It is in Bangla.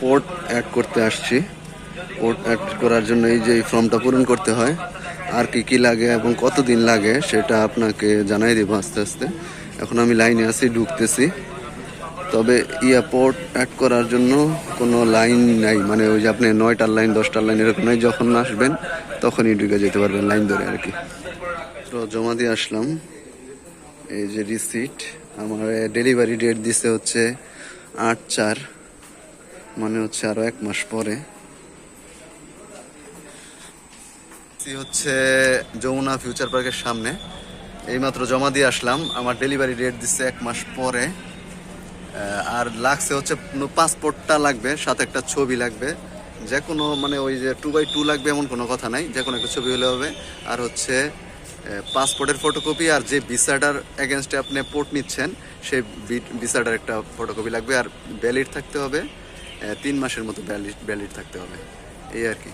পোর্ট অ্যাড করতে আসছি। পোর্ট অ্যাড করার জন্য এই যে এই ফর্মটা পূরণ করতে হয়, আর কি কি লাগে এবং কতদিন লাগে সেটা আপনাকে জানাই দেবো আস্তে আস্তে। এখন আমি লাইনে আছি, ঢুকতেছি। তবে ইয়া পোর্ট অ্যাড করার জন্য কোনো লাইন নাই মানে ওই যে আপনি নয়টার লাইন, দশটার লাইন এরকম নাই, যখন আসবেন তখনই ঢুকে যেতে পারবেন লাইন ধরে আর কি। তো জমা দিয়ে আসলাম। এই যে রিসিট আমার ডেলিভারি ডেট দিছে হচ্ছে আট চার মানে হচ্ছে আরও এক মাস পরে। হচ্ছে যমুনা ফিউচার পার্কের সামনে। এইমাত্র জমা দিয়ে আসলাম। আমার ডেলিভারি ডেট দিচ্ছে এক মাস পরে। আর লাগছে হচ্ছে পাসপোর্টটা লাগবে, সাথে একটা ছবি লাগবে। যে কোনো মানে ওই যে টু বাই টু লাগবে এমন কোনো কথা নাই। যে কোনো একটা ছবি হলে হবে। আর হচ্ছে পাসপোর্টের ফটোকপি আর যে ভিসাটার এগেনস্টে আপনি পোর্ট নিচ্ছেন, সেই ভিসাটার একটা ফটোকপি লাগবে। আর ভ্যালিড থাকতে হবে। তিন মাসের মতো ভ্যালিড ভ্যালিড থাকতে হবে। এই আর কি।